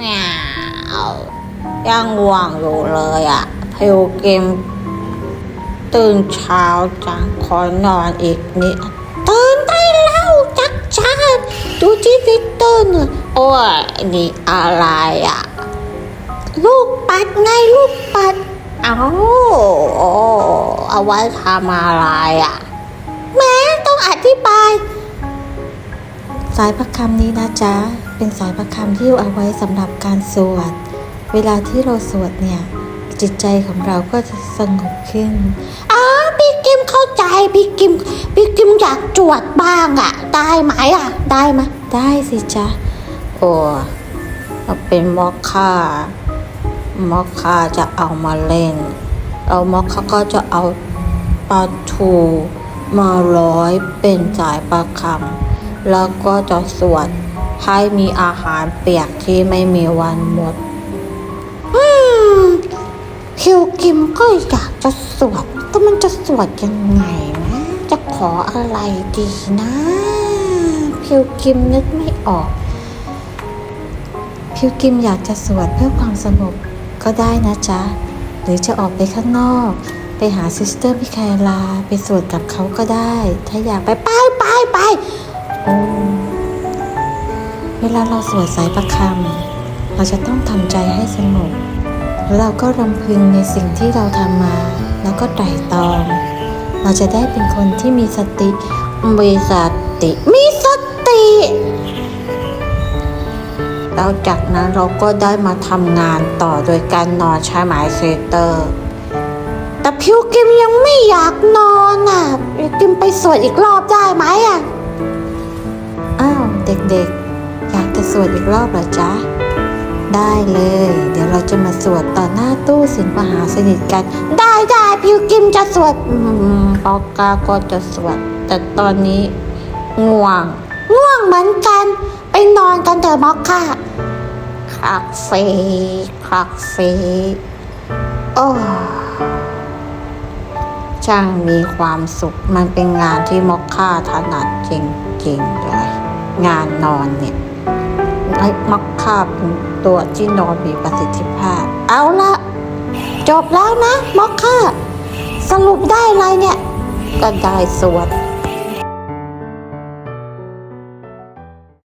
แมวยังง่วงอยู่เลยอะพิวกิมตื่นเช้าจังขอนอนอีกนิดตื่นได้แล้วจักจ้าดูที่วิตเตอร์เนี่ยโอ้ยนี่อะไรอะลูกปัดไงลูกปัดเอาโอ้เอาไว้ทำอะไรอะายพระคำนี้นะจ๊ะ เป็นสายพระคำที่เอาไว้สำหรับการสวด เวลาที่เราสวดเนี่ย จิตใจของเราก็จะสงบขึ้นอ๋อพี่กิมเข้าใจพี่กิมพี่กิมอยากจวดบ้างอะได้ไหมอะได้ไหมได้สิจ๊ะ โอ้เราเป็นมอคค่ามอคค่าจะเอามาเล่น เอามอคค่าก็จะเอาปลาทูมาร้อยเป็นสายประคำ แล้วก็จะสวดให้มีอาหารเปียกที่ไม่มีวันหมด อืมพิวกิมก็อยากจะสวดแต่มันจะสวดยังไงนะ จะขออะไรดีนะ พิวกิมนึกไม่ออก พิวกิมอยากจะสวดเพื่อความสงบก็ได้นะจ๊ะ หรือจะออกไปข้างนอก ไปหาซิสเตอร์มิคาลา ไปสวดกับเขาก็ได้ ถ้าอยากไปไปไปไป ลาเราสวดสายประคำเราจะต้องทำใจให้สงบแล้วเราก็รำพึงในสิ่งที่เราทำมา แล้วก็ไตร่ตรอง เราจะได้เป็นคนที่มีสติมีสติ มีสติ แล้วจากนั้นเราก็ได้มาทำงานต่อโดยการนอนใช่ไหมเซเตอร์ แต่พิวกิมยังไม่อยากนอนอะพิวกิมไปสวดอีกรอบได้ไหมอะ อ้าว เด็กๆอยาก จะสวดอีกรอบเหรอจ๊ะ ได้เลย เดี๋ยวเราจะมาสวดต่อหน้าตู้สินมหาสนิทกัน ได้ได้พิวกิมจะสวดมปอกาก็จะสวด แต่ตอนนี้ง่วง ง่วงเหมือนกัน ไปนอนกันเถอะมอคค่ะคลักเฟคลักเฟโอ้ช่างมีความสุข มันเป็นงานที่มอคค่าถนัดจริงๆเลย งานนอนเนี่ย มอกค่าเป็นตัวที่นอนมีประสิทธิภาพ เอาละจบแล้วนะมอคค่าสรุปได้อะไรเนี่ยก็ได้สวด